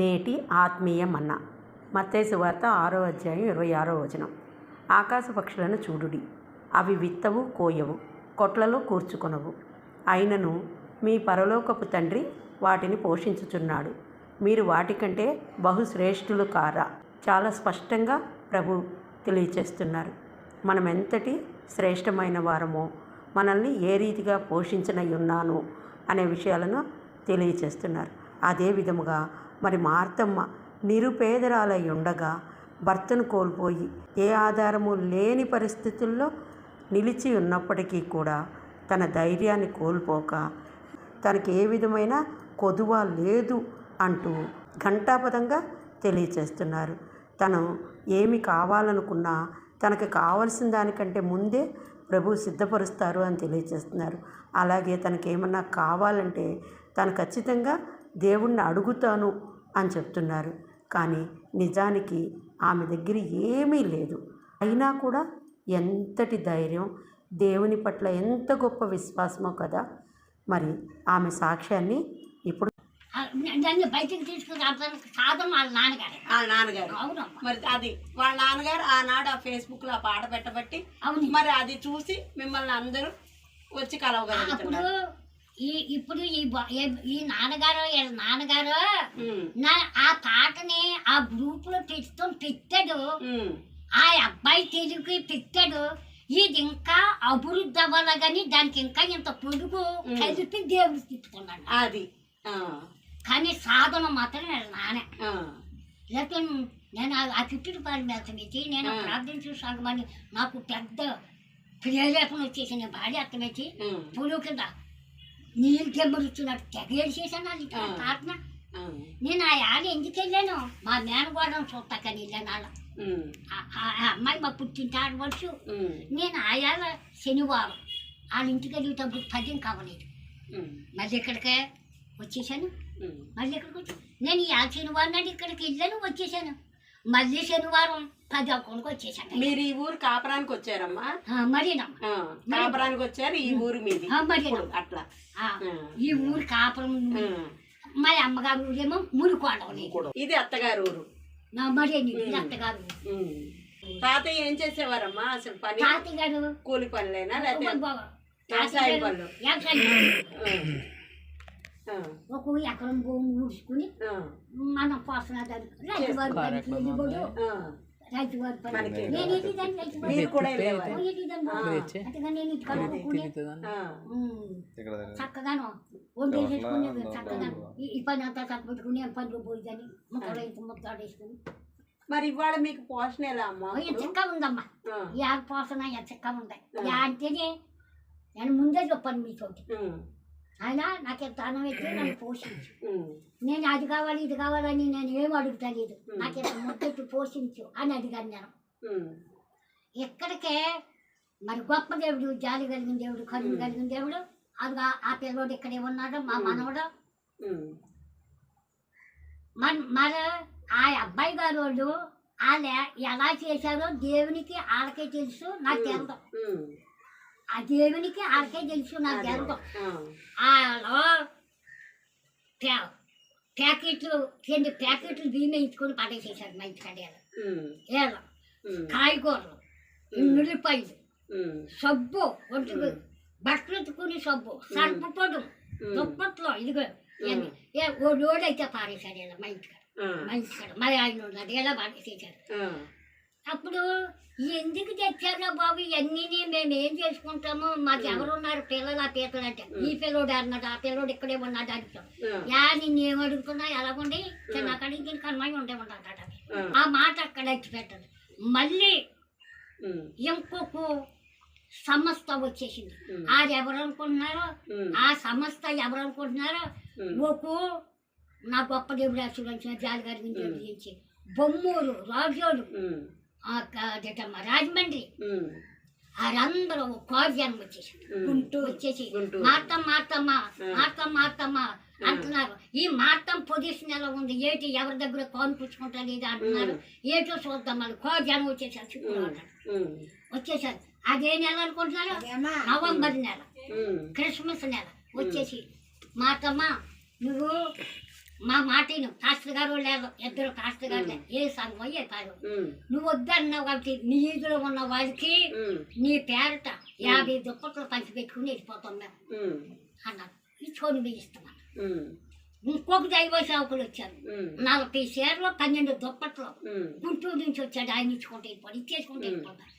నేటి ఆత్మీయ మన్న మత్తయి వార్త ఆరో అధ్యాయం ఇరవై ఆరో వచనం. ఆకాశ పక్షులను చూడుడి. అవి విత్తవు కోయవు కొట్లలో కూర్చుకొనవు. అయినను మీ పరలోకపు తండ్రి వాటిని పోషించుచున్నాడు. మీరు వాటికంటే బహుశ్రేష్ఠులు కారా? చాలా స్పష్టంగా ప్రభు తెలియచేస్తున్నారు. మనం ఎంతటి శ్రేష్టమైన వారమో మనల్ని ఏ రీతిగా పోషించనై ఉన్నాను అనే విషయాలను తెలియచేస్తున్నారు. అదే విధముగా మరి మార్తమ్మ నిరుపేదరాలై ఉండగా భర్తను కోల్పోయి ఏ ఆధారము లేని పరిస్థితుల్లో నిలిచి ఉన్నప్పటికీ కూడా తన ధైర్యాన్ని కోల్పోక తనకి ఏ విధమైన కొదువ లేదు అంటూ ఘంటాపదంగా తెలియచేస్తున్నారు. తను ఏమి కావాలనుకున్నా తనకు కావలసిన దానికంటే ముందే ప్రభు సిద్ధపరుస్తారు అని తెలియచేస్తున్నారు. అలాగే తనకి ఏమన్నా కావాలంటే తను ఖచ్చితంగా దేవుణ్ణి అడుగుతాను అని చెప్తున్నారు. కానీ నిజానికి ఆమె దగ్గర ఏమీ లేదు. అయినా కూడా ఎంతటి ధైర్యం దేవుని పట్ల ఎంత గొప్ప విశ్వాసమో కదా! మరి ఆమె సాక్ష్యాన్ని ఇప్పుడు నన్ను బయటికి తీసుకురావడానికి సాధన వాళ్ళ నాన్నగారు. వాళ్ళ నాన్నగారు. అవునమ్మా మరి అది వాళ్ళ నాన్నగారు ఆనాడు ఆ ఫేస్బుక్లో ఆ పాట పెట్టబట్టి అవును. మరి అది చూసి మిమ్మల్ని అందరూ వచ్చి కలవగలుగుతున్నారు. ఈ ఇప్పుడు ఈ ఈ నాన్నగారు వీళ్ళ నాన్నగారు నా ఆ పాటని ఆ గ్రూప్లో పెడుతూ పెట్టాడు ఆ అబ్బాయి తెలుగు పెట్టాడు. ఇది ఇంకా అభివృద్ధి అవ్వాలి కానీ దానికి ఇంకా ఇంత పొడుగు కలిపి దేవుడు తిప్పుతున్నాడు అది. కానీ సాధన మాత్రం ఆ, లేకపోతే నేను ఆ- చుట్టూ పాలు వెళ్తామేసి నేను. ప్రార్థించు సాగమని నాకు పెద్ద ప్రియలేపన వచ్చేసి నేను భార్య అర్థమేసి ఉమ్, పొలువు కింద నీళ్ళు తెమ్మరుస్తున్నట్టు తెగేసేసాను అది. ప్రార్థన నేను ఆ ఆడ ఎందుకు వెళ్ళాను? మా మేనగోడను చూస్తాకని వెళ్ళాను. ఉమ్, ఆ- అమ్మాయి మా పుట్టింటి ఆడవచ్చు ఉమ్, నేను ఆయాల శనివారం వాళ్ళ ఇంటికి వెళ్ళేటప్పుడు పద్యం కావలేదు. మళ్ళీ ఇక్కడికే వచ్చేసాను. మళ్ళీ ఇక్కడికి వచ్చి నేను ఈ ఆ శనివారం నాడు ఇక్కడికి వెళ్ళాను వచ్చేసాను మళ్ళీ శనివారం పది అక్కడికి వచ్చేసాను మీరు ఈ ఊరు కాపురానికి వచ్చారమ్మా? మరీనమ్మ? ఆ, కాపురానికి వచ్చారు ఈ ఊరు మీది. మరి అట్లా. ఈ ఊరు కాపురం ఆ. మా అమ్మగారు ఊరేమో మురికోడవని ఇది అత్తగారు ఊరు. మరి అత్తగారు. తాతయ్య ఏం చేసేవారమ్మా? అసలు పని తాతయ్య గారు కూలి పనులేనా? లేకపోతే వ్యవసాయం పనులు? ఒక ఎకరం భూమి ఊడ్చుకుని మనం పోసిన దానికి రైతు వారి పనికి ఆ. రైతు వారి పని నేను ఏంటి దాన్ని రైతు వారి కూడా ఏంటి దాన్ని? అట్టుగా నేను ఇటు కడుక్కుని ఆ, చక్కగాను వంట చేసుకుని చక్కగాను. ఈ- పని అంతా చక్కబెట్టుకుని పనిలో పోయిదని ముక్కలు ఇంత ముక్కలాడేసుకుని మరి ఇవాళ మీకు పోషణ ఎలా అమ్మా చక్కగా ఉందమ్మా. పోసన ఎంత చక్కగా ఉంది యా అంటేనే నేను ముందే చెప్పాను మీతోటి. ఉమ్, ఆయన నాకు ఎంత అన్నం ఎత్తే నన్ను పోషించు. నేను అది కావాలి ఇది కావాలని నేను ఏం అడుగుతలేదు. నాకు ఎంత ముద్దెట్టు పోషించు అని అడిగాను నేను. ఎక్కడికే? మరి గొప్ప దేవుడు జాలి కలిగిన దేవుడు కరుణ కలిగిన దేవుడు అది ఆ పిల్లోడు ఇక్కడే ఉన్నాడు మా మనవడు. మన మరి ఆ అబ్బాయి గారు వాళ్ళు వాళ్ళ ఎలా చేశారో దేవునికి వాళ్ళకే తెలుసు నాకు ఉమ్, ఆ దేవునికి వాళ్ళకే తెలుసు నాకు ప్యా- ప్యాకెట్లు రెండు ప్యాకెట్లు బియ్యం ఇచ్చుకొని పడేసేసారు మా ఏళ్ళు ఉమ్, కాయగూరలు ఉల్లిపాయలు సబ్బు ఒంటికి బట్టలు ఎత్తుకుని సబ్బు సర్పు పొడు దుప్పట్లో ఇదిగో ఓ లోడ్ అయితే పారేశాడు ఇలా మా ఇంటికాడ. మా ఇంటికాడ. మా ఆయన ఉన్నాడు ఇలా పారేసేసాడు. ఆ, అప్పుడు ఎందుకు తెచ్చారో బాబు? ఇవన్నీ మేము ఏం చేసుకుంటామో? మాకు ఎవరు ఉన్నారు పిల్లలు ఆ పీతలు అంటే. ఈ పిల్లోడు అన్నాడు ఆ పిల్లోడు ఇక్కడే ఉన్నాడు అంటాం ఆ, యా నిన్ను ఏం అడుగుతున్నా? ఎలాగుండి చిన్న అక్కడికి దీనికి అనుమానం ఉండే ఉంటాడు ఆ, మాట అక్కడ పెట్టదు మళ్ళీ ఇంకొక సంస్థ వచ్చేసింది. అది ఎవరు అనుకుంటున్నారో ఉమ్, ఆ సంస్థ ఎవరు అనుకుంటున్నారో ఉమ్, ఒక నా గొప్ప దేవుడు ఆశీర్వదించిన జాలి గారి గురించి బొమ్మూరు రాజోడు రాజమండ్రి. వారందరూ వచ్చేసారు ఉమ్. గుంటూరు వచ్చేసి గుంటూరు. మార్తమ్మ మార్తమ్మ మార్తమ్మ మార్తమ్మ అంటున్నారు. ఈ మార్తం పొజిషన్ ఎలా ఉంది? ఏటి ఎవరి దగ్గర కోన్ పుచ్చుకుంటా లేదా? అంటున్నారు. ఏటో చూద్దాం మళ్ళీ కోర్జనం వచ్చేసారు శుక్రవారం వచ్చేసారు. అదే నెల అనుకుంటున్నారు? నవంబర్ నెల. క్రిస్మస్ నెల. వచ్చేసి మాతమ్మ నువ్వు మా మాటను పాస్టర్ గారు లేదు ఇద్దరు పాస్టర్ గారు లేదు. ఏ సంఘం ఉమ్, నువ్వు వద్దన్నావు కాబట్టి నీ ఈదులో ఉన్న వాళ్ళకి నీ పేరట యాభై దుప్పట్లు పంచి పెట్టుకుని వెళ్ళిపోతాం మేము. అన్నారు. ఈ చోటు మీద ఇస్తామన్నారు ఉమ్, ఇంకొక దైవ సేవకులు వచ్చారు. నలభై షేర్లు పన్నెండు దుప్పట్లు గుంటూరు నుంచి వచ్చాడు. ఆయన ఇచ్చుకుంటే వెళ్ళిపోయి ఇచ్చేసుకుంటే వెళ్ళిపోతారు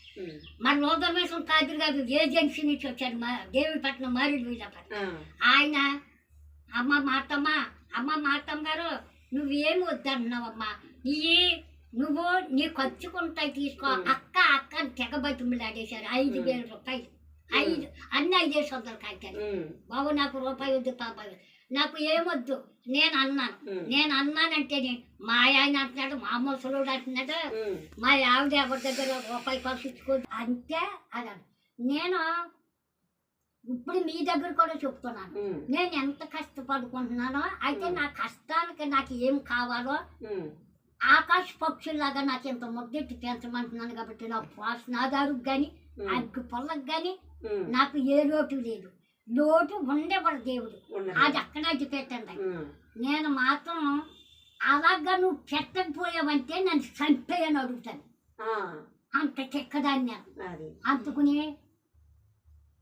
మరి లోదమేశ్వరం కాదురు గారు ఏజెన్సీ నుంచి వచ్చాడు మా దేవిపట్నం మారేడు వీళ్ళపట్నం ఆయన అమ్మ మాతమ్మ అమ్మ మాతమ్మ గారు నువ్వేమి వద్దన్నావమ్మా? ఈ నువ్వు నీ ఖర్చుకుంటాయి తీసుకో. అక్క అక్క అని తెగ బతిమలాడేశారు. ఐదు వేల రూపాయలు. ఐదు అన్ని ఐదేసి వందలు ఉమ్, బాబు నాకు రూపాయి వద్దు పాపాయి నాకు ఏమొద్దు నేను అన్నాను. నేను అన్నానంటే మా ఆయన అంటున్నాడు మా ముసలుడు అంటున్నాడు మా ఆవిడ ఎవరి దగ్గర రూపాయి ఖర్చుకో అంతే అన్నాను నేను ఇప్పుడు మీ దగ్గర కూడా చెప్తున్నాను. నేను ఎంత కష్టపడుకుంటున్నానో అయితే నా కష్టానికి నాకు ఏం కావాలో ఆకాశ పక్షుల్లాగా నాకు ఇంత ముద్దెట్టి పెంచమంటున్నాను కాబట్టి నా పోషణాదారుకు కానీ అగ్గు పొలకు కానీ నాకు ఏ లోటు లేదు. లోటు ఉండేవాడు దేవుడు. అది అక్కడ అది పెట్టండి నేను మాత్రం అలాగా నువ్వు పెట్టకపోయావంటే నన్ను చంపేయని అడుగుతాను. అంత చెక్కదాన్ని నేను. అది. అందుకుని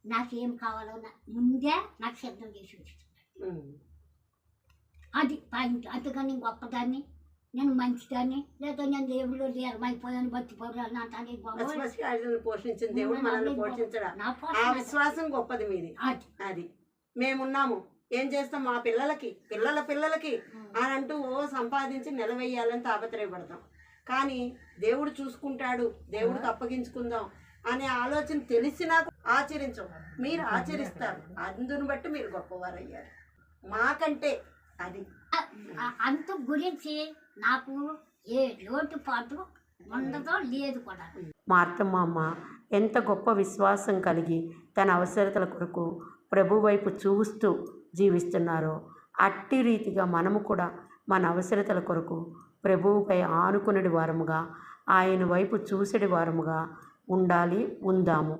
నాకేం కావాలో ముందే నాకు సిద్ధం చేసి అది పాయింట్ అందుకని నేను గొప్పదాన్ని నేను మంచిదాన్ని లేదా నేను దేవుడు లేరమైపోయాను బతిపోయాను ఆయనను పోషించిన దేవుడు మనల్ని పోషించడా? ఆ విశ్వాసం గొప్పది మీది. అది. అది. మేమున్నాము. ఏం చేస్తాం? మా పిల్లలకి పిల్లల పిల్లలకి అని అంటూ ఓ సంపాదించి నిలవేయాలని తాపత్రయపడతాం. కానీ దేవుడు చూసుకుంటాడు దేవుడికి అప్పగించుకుందాం అనే ఆలోచన తెలిసినా ఆచరించం మీరు ఆచరిస్తారు. అందుని బట్టి మీరు గొప్పవారు అయ్యారు మాకంటే అది. అంత గురించి నాకు ఏ లోటుపాటు ఉండదో లేదు కూడా. మార్తమ్మ అమ్మ ఎంత గొప్ప విశ్వాసం కలిగి తన అవసరతల కొరకు ప్రభు వైపు చూస్తూ జీవిస్తున్నారో అట్టి రీతిగా మనము కూడా మన అవసరతల కొరకు ప్రభువుపై ఆనుకునేటి వారముగా ఆయన వైపు చూసేటి వారముగా ఉండాలి ఉందాము.